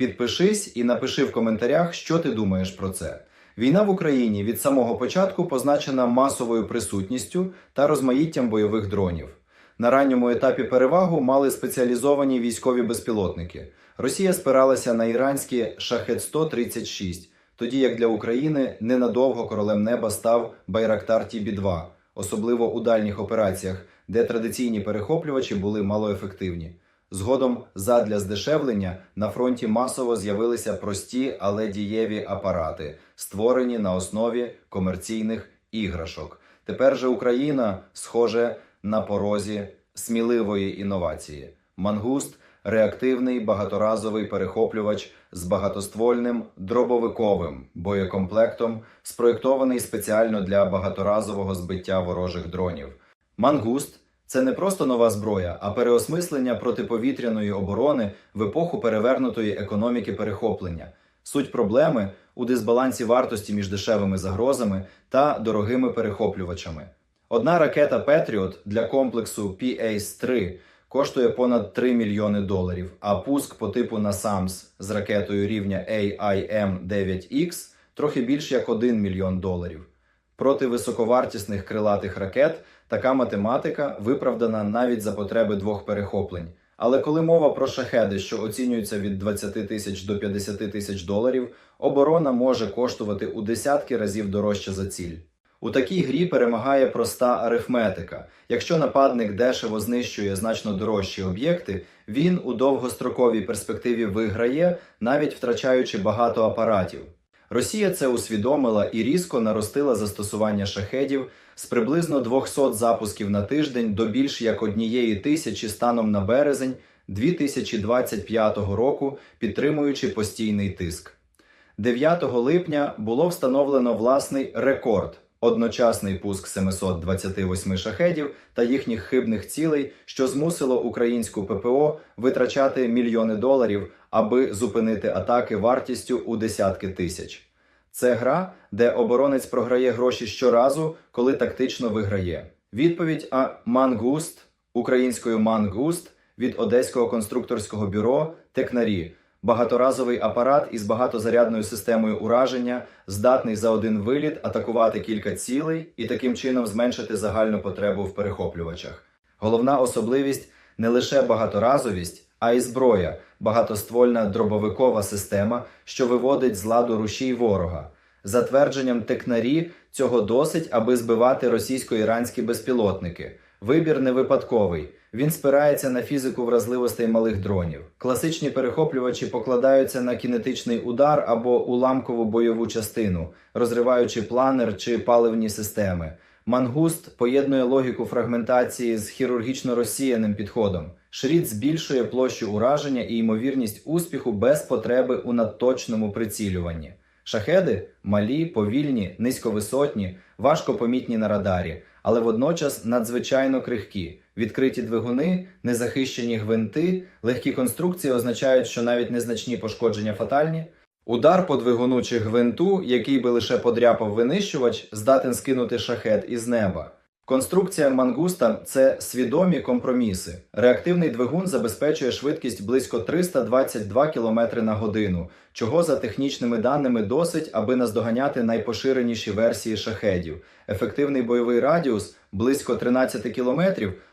Підпишись і напиши в коментарях, що ти думаєш про це. Війна в Україні від самого початку позначена масовою присутністю та розмаїттям бойових дронів. На ранньому етапі перевагу мали спеціалізовані військові безпілотники. Росія спиралася на іранські шахет 136 тоді як для України ненадовго королем неба став Байрактар Тібі-2, особливо у дальніх операціях, де традиційні перехоплювачі були малоефективні. Згодом, задля здешевлення, на фронті масово з'явилися прості, але дієві апарати, створені на основі комерційних іграшок. Тепер же Україна схоже на порозі сміливої інновації. Мангуст реактивний багаторазовий перехоплювач з багатоствольним дробовиковим боєкомплектом, спроєктований спеціально для багаторазового збиття ворожих дронів. Мангуст це не просто нова зброя, а переосмислення протиповітряної оборони в епоху перевернутої економіки перехоплення. Суть проблеми у дисбалансі вартості між дешевими загрозами та дорогими перехоплювачами. Одна ракета Patriot для комплексу PACE-3 коштує понад 3 мільйони доларів, а пуск по типу NASAMS з ракетою рівня AIM-9X трохи більш як 1 мільйон доларів. Проти високовартісних крилатих ракет така математика виправдана навіть за потреби двох перехоплень. Але коли мова про шахеди, що оцінюються від 20 тисяч до 50 тисяч доларів, оборона може коштувати у десятки разів дорожче за ціль. У такій грі перемагає проста арифметика. Якщо нападник дешево знищує значно дорожчі об'єкти, він у довгостроковій перспективі виграє, навіть втрачаючи багато апаратів. Росія це усвідомила і різко наростила застосування шахедів з приблизно 200 запусків на тиждень до більш як однієї тисячі станом на березень 2025 року, підтримуючи постійний тиск. 9 липня було встановлено власний рекорд одночасний пуск 728 шахедів та їхніх хибних цілей, що змусило українську ППО витрачати мільйони доларів, аби зупинити атаки вартістю у десятки тисяч. Це гра, де оборонець програє гроші щоразу, коли тактично виграє. Відповідь А Мангуст українською Мангуст від Одеського конструкторського бюро Текнарі. Багаторазовий апарат із багатозарядною системою ураження здатний за один виліт атакувати кілька цілей і таким чином зменшити загальну потребу в перехоплювачах. Головна особливість не лише багаторазовість, а й зброя, багатоствольна дробовикова система, що виводить з ладу рушій ворога. За твердженням текнарі, цього досить, аби збивати російсько-іранські безпілотники. Вибір не випадковий. Він спирається на фізику вразливостей малих дронів. Класичні перехоплювачі покладаються на кінетичний удар або уламкову бойову частину, розриваючи планер чи паливні системи. Мангуст поєднує логіку фрагментації з хірургічно розсіяним підходом. Шрід збільшує площу ураження і ймовірність успіху без потреби у надточному прицілюванні. Шахеди малі, повільні, низьковисотні, важко помітні на радарі, але водночас надзвичайно крихкі. Відкриті двигуни, незахищені гвинти, легкі конструкції означають, що навіть незначні пошкодження фатальні. Удар по двигуну чи гвинту, який би лише подряпав винищувач, здатен скинути шахет із неба. Конструкція мангуста це свідомі компроміси. Реактивний двигун забезпечує швидкість близько 322 км на годину, чого за технічними даними досить, аби наздоганяти найпоширеніші версії шахедів. Ефективний бойовий радіус близько 13 км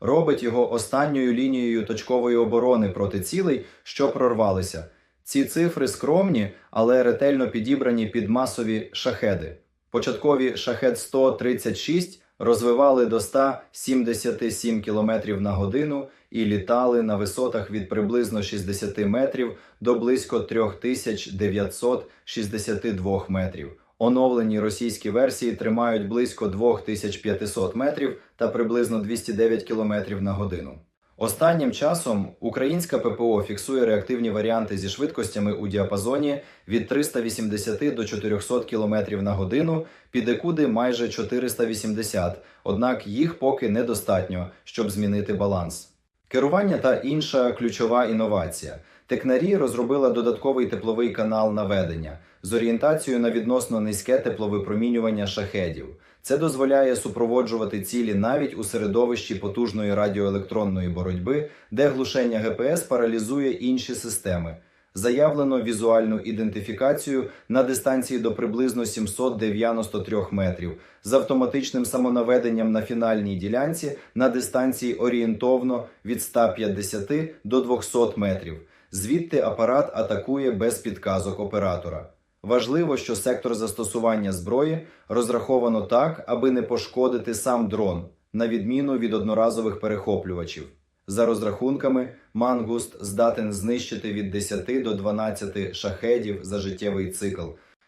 робить його останньою лінією точкової оборони проти цілей, що прорвалися. Ці цифри скромні, але ретельно підібрані під масові шахеди. Початкові шахет 136 розвивали до 177 км на годину і літали на висотах від приблизно 60 метрів до близько 3962 метрів. Оновлені російські версії тримають близько 2500 метрів та приблизно 209 км на годину. Останнім часом українська ППО фіксує реактивні варіанти зі швидкостями у діапазоні від 380 до 400 км на годину, підекуди майже 480, однак їх поки недостатньо, щоб змінити баланс. Керування та інша ключова інновація. Текнарі розробила додатковий тепловий канал наведення з орієнтацією на відносно низьке тепловипромінювання шахедів. Це дозволяє супроводжувати цілі навіть у середовищі потужної радіоелектронної боротьби, де глушення ГПС паралізує інші системи. Заявлено візуальну ідентифікацію на дистанції до приблизно 793 метрів з автоматичним самонаведенням на фінальній ділянці на дистанції орієнтовно від 150 до 200 метрів. Звідти апарат атакує без підказок оператора. Важливо, що сектор застосування зброї розраховано так, аби не пошкодити сам дрон, на відміну від одноразових перехоплювачів. За розрахунками, мангуст здатен знищити від 10 до 12 шахедів за життєвий цикл.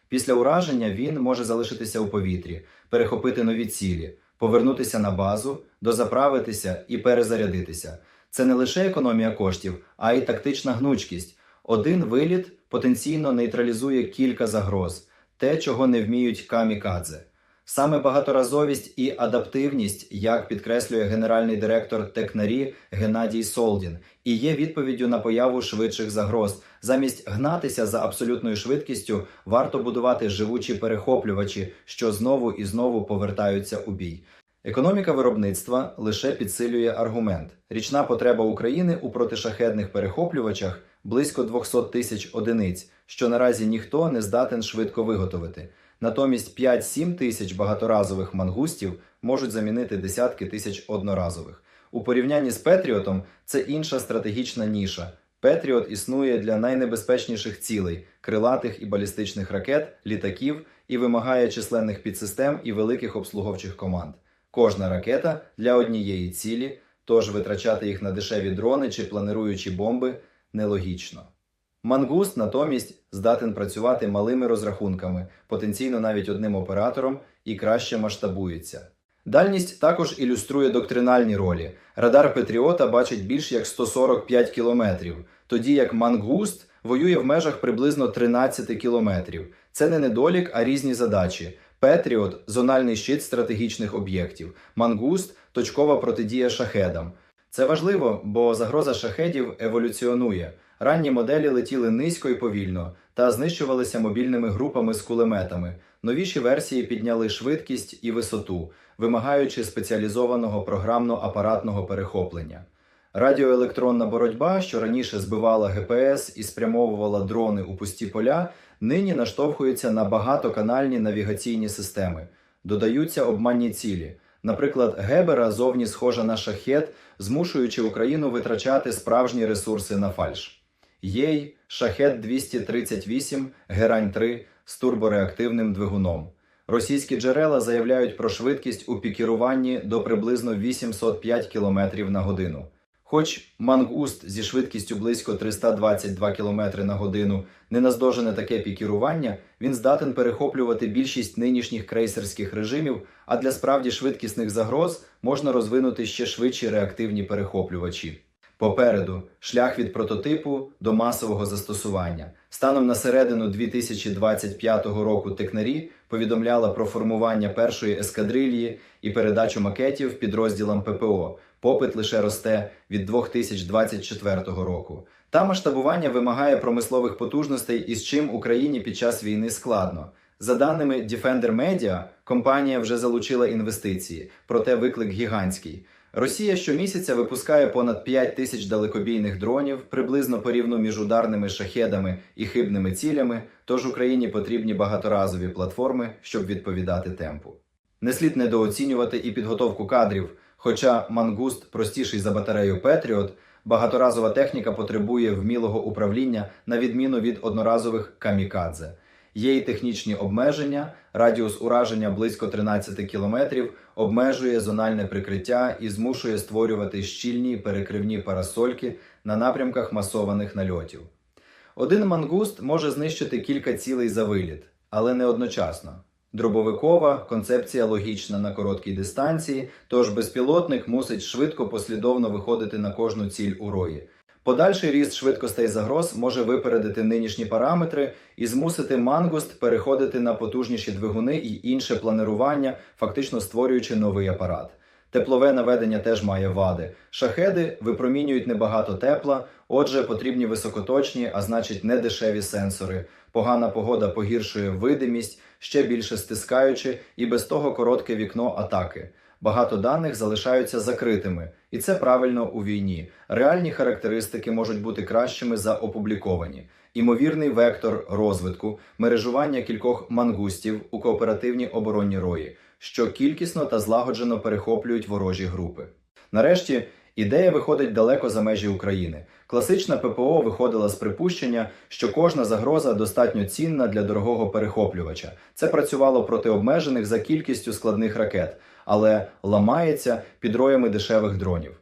Після ураження він може залишитися у повітрі, перехопити нові цілі, повернутися на базу, дозаправитися і перезарядитися. Це не лише економія коштів, а й тактична гнучкість. Один виліт потенційно нейтралізує кілька загроз, те, чого не вміють камікадзе. Саме багаторазовість і адаптивність, як підкреслює генеральний директор Текнарі Геннадій Солдін, і є відповіддю на появу швидших загроз. Замість гнатися за абсолютною швидкістю, варто будувати живучі перехоплювачі, що знову і знову повертаються у бій. Економіка виробництва лише підсилює аргумент. Річна потреба України у протишахедних перехоплювачах близько 200 тисяч одиниць, що наразі ніхто не здатен швидко виготовити. Натомість 5-7 тисяч багаторазових мангустів можуть замінити десятки тисяч одноразових. У порівнянні з Петріотом це інша стратегічна ніша. Петріот існує для найнебезпечніших цілей крилатих і балістичних ракет, літаків і вимагає численних підсистем і великих обслуговчих команд. Кожна ракета для однієї цілі, тож витрачати їх на дешеві дрони чи планируючі бомби нелогічно. Мангуст натомість здатен працювати малими розрахунками, потенційно навіть одним оператором, і краще масштабується. Дальність також ілюструє доктринальні ролі. Радар Петріота бачить більш як 145 кілометрів, тоді як Мангуст воює в межах приблизно 13 кілометрів. Це не недолік, а різні задачі. Петріот зональний щит стратегічних об'єктів, Мангуст точкова протидія шахедам. Це важливо, бо загроза шахедів еволюціонує. Ранні моделі летіли низько і повільно та знищувалися мобільними групами з кулеметами. Новіші версії підняли швидкість і висоту, вимагаючи спеціалізованого програмно-апаратного перехоплення. Радіоелектронна боротьба, що раніше збивала ГПС і спрямовувала дрони у пусті поля, нині наштовхується на багатоканальні навігаційні системи. Додаються обманні цілі. Наприклад, Гебера зовні схожа на шахет, змушуючи Україну витрачати справжні ресурси на фальш. Єй, шахет 238, Герань 3 з турбореактивним двигуном. Російські джерела заявляють про швидкість у пікіруванні до приблизно 805 км на годину. Хоч мангуст зі швидкістю близько 322 км на годину не наздожене таке пікірування, він здатен перехоплювати більшість нинішніх крейсерських режимів, а для справді швидкісних загроз можна розвинути ще швидші реактивні перехоплювачі. Попереду шлях від прототипу до масового застосування. Станом на середину 2025 року Текнарі повідомляла про формування першої ескадрильї і передачу макетів підрозділам ППО. Попит лише росте від 2024 року. Та масштабування вимагає промислових потужностей, із чим Україні під час війни складно. За даними Defender Media, компанія вже залучила інвестиції, проте виклик гігантський. Росія щомісяця випускає понад 5 тисяч далекобійних дронів, приблизно порівну між ударними шахедами і хибними цілями. Тож Україні потрібні багаторазові платформи, щоб відповідати темпу. Не слід недооцінювати і підготовку кадрів. Хоча мангуст простіший за батарею Петріот, багаторазова техніка потребує вмілого управління на відміну від одноразових камікадзе. Є й технічні обмеження, радіус ураження близько 13 кілометрів, обмежує зональне прикриття і змушує створювати щільні перекривні парасольки на напрямках масованих нальотів. Один мангуст може знищити кілька цілей за виліт, але не одночасно. Дробовикова концепція логічна на короткій дистанції, тож безпілотник мусить швидко послідовно виходити на кожну ціль у рої. Подальший ріст швидкостей загроз може випередити нинішні параметри і змусити мангуст переходити на потужніші двигуни і інше планирування, фактично створюючи новий апарат. Теплове наведення теж має вади. Шахеди випромінюють небагато тепла, отже, потрібні високоточні, а значить недешеві сенсори. Погана погода погіршує видимість, ще більше стискаючи, і без того коротке вікно атаки. Багато даних залишаються закритими, і це правильно у війні. Реальні характеристики можуть бути кращими за опубліковані. імовірний вектор розвитку, мережування кількох мангустів у кооперативні оборонні рої, що кількісно та злагоджено перехоплюють ворожі групи. Нарешті ідея виходить далеко за межі України. Класична ППО виходила з припущення, що кожна загроза достатньо цінна для дорогого перехоплювача. Це працювало проти обмежених за кількістю складних ракет, але ламається під роями дешевих дронів.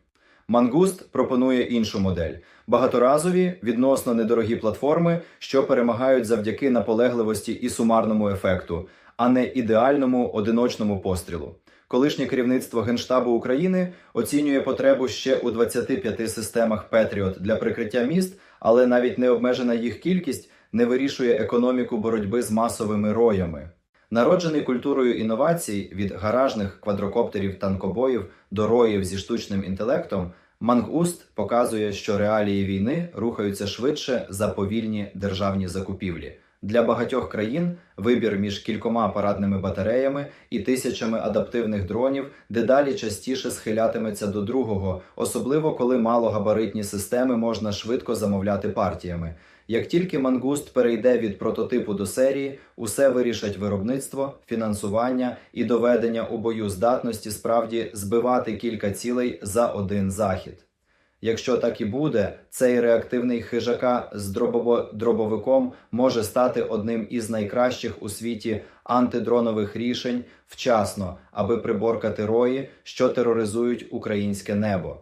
Мангуст пропонує іншу модель: багаторазові, відносно недорогі платформи, що перемагають завдяки наполегливості і сумарному ефекту, а не ідеальному одиночному пострілу. Колишнє керівництво Генштабу України оцінює потребу ще у 25 системах Петріот для прикриття міст, але навіть необмежена їх кількість не вирішує економіку боротьби з масовими роями. Народжений культурою інновацій від гаражних квадрокоптерів танкобоїв до роїв зі штучним інтелектом, Мангуст показує, що реалії війни рухаються швидше за повільні державні закупівлі. Для багатьох країн вибір між кількома парадними батареями і тисячами адаптивних дронів дедалі частіше схилятиметься до другого, особливо коли малогабаритні системи можна швидко замовляти партіями. Як тільки мангуст перейде від прототипу до серії, усе вирішать виробництво, фінансування і доведення у бою здатності справді збивати кілька цілей за один захід. Якщо так і буде, цей реактивний хижака з дробово-дробовиком може стати одним із найкращих у світі антидронових рішень вчасно, аби приборкати рої, що тероризують українське небо.